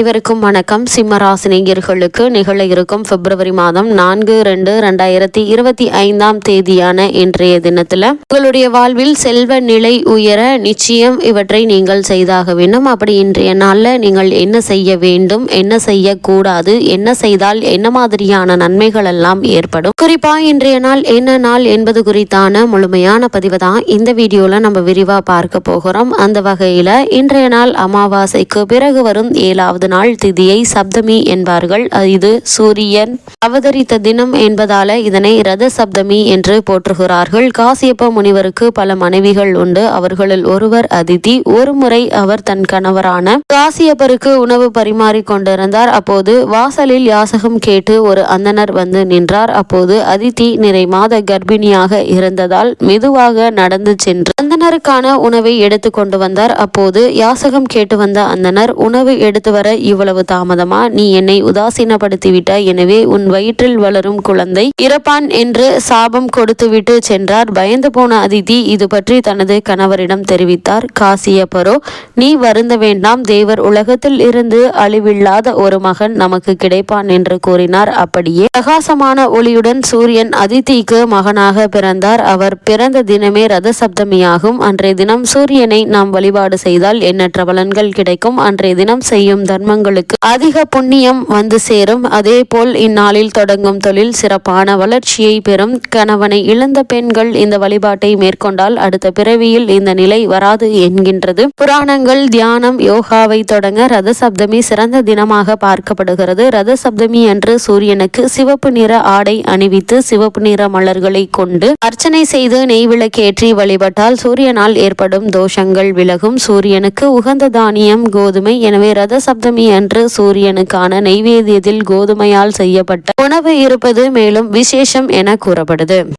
இவருக்கும் வணக்கம். சிம்மராசினியர்களுக்கு நிகழ இருக்கும் பிப்ரவரி மாதம் நான்கு ரெண்டு ரெண்டாயிரத்தி இருபத்தி ஐந்தாம் தேதியான இன்றைய தினத்துல உங்களுடைய வாழ்வில் செல்வ நிலை உயர நிச்சயம் இவற்றை நீங்கள் செய்தாக வேண்டும். அப்படி இன்றைய நாள்ல நீங்கள் என்ன செய்ய வேண்டும் என்ன செய்யக்கூடாது என்ன செய்தால் என்ன மாதிரியான நன்மைகள் எல்லாம் ஏற்படும்? குறிப்பா இன்றைய நாள் என்ன நாள் என்பது குறித்தான முழுமையான பதிவு தான் இந்த வீடியோல நம்ம விரிவா பார்க்க போகிறோம். அந்த வகையில இன்றைய நாள் அமாவாசைக்கு பிறகு வரும் ஏழாவது நாள் திதியை சப்தமி என்பார்கள். இது சூரியன். அவதரித்த தினம் என்பதால இதனை ரத சப்தமி என்று போற்றுகிறார்கள். காசியப்ப முனிவருக்கு பல மனைவிகள் உண்டு. அவர்களில் ஒருவர் அதிதி ஒரு முறை அவர் தன் கணவரான காசியப்பருக்கு உணவு பரிமாறி கொண்டிருந்தார். அப்போது வாசலில் யாசகம் கேட்டு ஒரு அந்தனர் வந்து நின்றார். அப்போது அதிதி நிறை மாத கர்ப்பிணியாக இருந்ததால் மெதுவாக நடந்து சென்று அந்தனருக்கான உணவை எடுத்து கொண்டு வந்தார். அப்போது யாசகம் கேட்டு வந்த அந்தனர் உணவு எடுத்து வர இவ்வளவு தாமதமா? நீ என்னை உதாசீனப்படுத்திவிட்டாய். எனவே உன் வயிற்றில் வளரும் குழந்தை இறப்பான் என்று சாபம் கொடுத்துவிட்டு சென்றார். பயந்து போன அதிதி இது பற்றி தனது கணவரிடம் தெரிவித்தார். காசியப்பரோ நீ வருந்த வேண்டாம். தேவர் உலகத்தில் இருந்து அழிவில்லாத ஒரு மகன் நமக்கு கிடைப்பான் என்று கூறினார். அப்படியே பிரகாசமான ஒளியுடன் சூரியன் அதித்திக்கு மகனாக பிறந்தார். அவர் பிறந்த தினமே ரத சப்தமியாகும் அன்றைய தினம் சூரியனை நாம் வழிபாடு செய்தால் எண்ணற்ற பலன்கள் கிடைக்கும். அன்றைய தினம் செய்யும் தர்ம கர்மங்களுக்கு அதிக புண்ணியம் வந்து சேரும். அதே போல் இந்நாளில் தொடங்கும் தொழில் சிறப்பான வளர்ச்சியை பெறும். கணவனை இழந்த பெண்கள் இந்த வழிபாட்டை மேற்கொண்டால் அடுத்த பிறவியில் இந்த நிலை வராது என்கின்றது. புராணங்கள் தியானம் யோகாவை தொடங்க ரத சப்தமி சிறந்த தினமாக பார்க்கப்படுகிறது. ரத சப்தமி அன்று சூரியனுக்கு சிவப்பு நிற ஆடை அணிவித்து சிவப்பு நிற மலர்களை கொண்டு அர்ச்சனை செய்து நெய் விளக்கேற்றி வழிபட்டால் சூரியனால் ஏற்படும் தோஷங்கள் விலகும். சூரியனுக்கு உகந்த தானியம் கோதுமை எனவே ரத சப்தமி அன்று சூரியனுக்கான நெய்வேதியத்தில் கோதுமையால் செய்யப்பட்ட உணவு இருப்பது மேலும் விசேஷம் என கூறப்படுது.